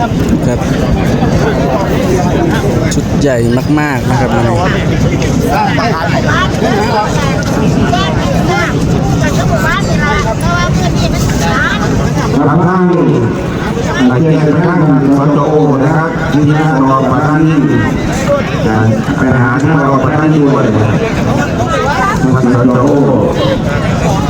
ครับ ชุดใหญ่มาก ๆ นะครับวันนี้ทำให้อาเจียนไปทางสจโอนะครับที่หน้ารอประธานไปหาหน้ารอประธานด้วยมันสจโอ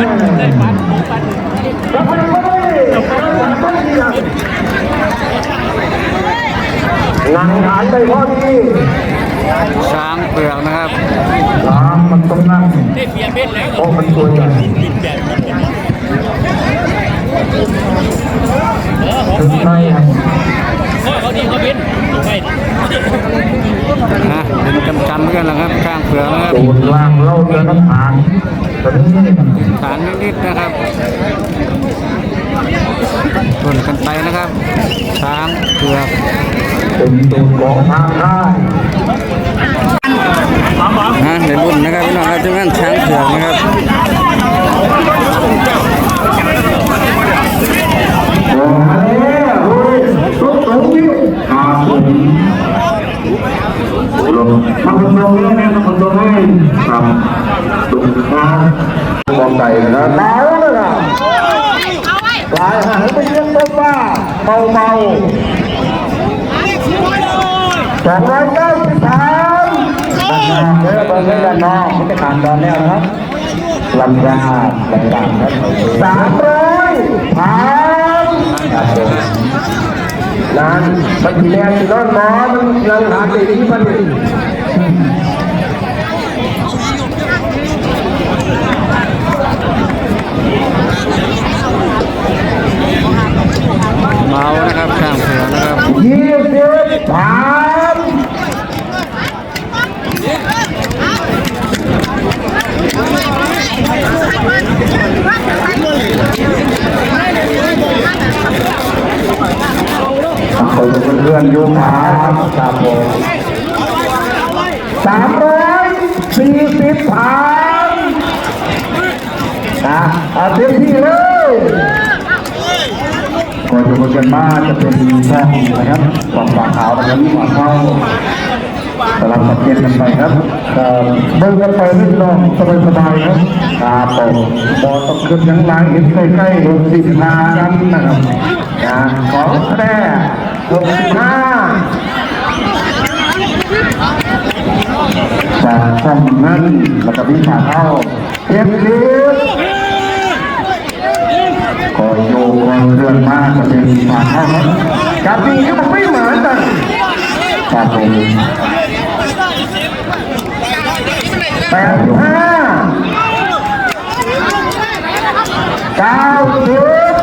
นังฐานไปพอดีช้างเผือกนะครับตามมันต้องนั่งเพราะมันตัวใหญ่ถึงไม่นนะเป็นกำกำๆกันแล้วครับช่างเผือกนะครับโดนล่างเล่าเรือน้ำหางตอน ฐานนิดๆนะครับชนกันไปนะครับช้างเผือกเป็นตัวของทางค่ายนะในรุ่นนะครับพี่น้องครับที่นั่นช้างเผือกนะครับบอกมาแล้วเฮ้ยรถตรงนี้ขาดผมลงมาคนลงนลงให้ครับ ตุงข้าวมองไก่นะครับตายแล้วนะตายหางไปเลี้ยงต้นว่าเมาเมาสองร้อยเก้าสิบสามเดี๋ยวเบอร์เงินด้านนอกมันจะขาดตอนแล้นะครับลำยาลำยาครับสามร้อยพันครับผมนั่นมันทีแรกที่นอนหมอมันยังหาตีที่มันอยู่ เมานะครับช่างเผือกนะครับ ยี่สิบสาม เขาเป็นเพื่ อนโยมหาครับผมสามร้อยสี่สิบสามนะเอาเต็มที่เลยก่อนจะมากันมาจะเป็นช่งนะครับกล่องฝาขาวนะครับฝาเข้าสลับสับเปลี่ยนกันไปครับเบิ่งกันไปนิดหน่อยสบายๆครับครับผมบอต้องขึ้นยังไงเห็นใกล้ๆหกสิบห้ากันนะครับนะของแท้หกสิบ ห้าจากช่องนั้นแล้วก็มีขาเข้าเทียบเทียบคอยโยกเคลื่อนมากจะเป็นขาเข้าครับกับดีก็มันไม่เหมือนกันครับผมแปดห้าเก้าสิบ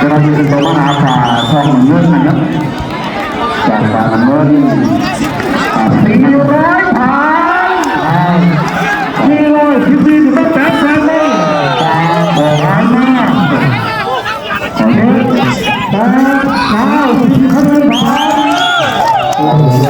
จะมาดูตัวมหาป่าช่องเงินนะครับจากป่าเงิน โอ้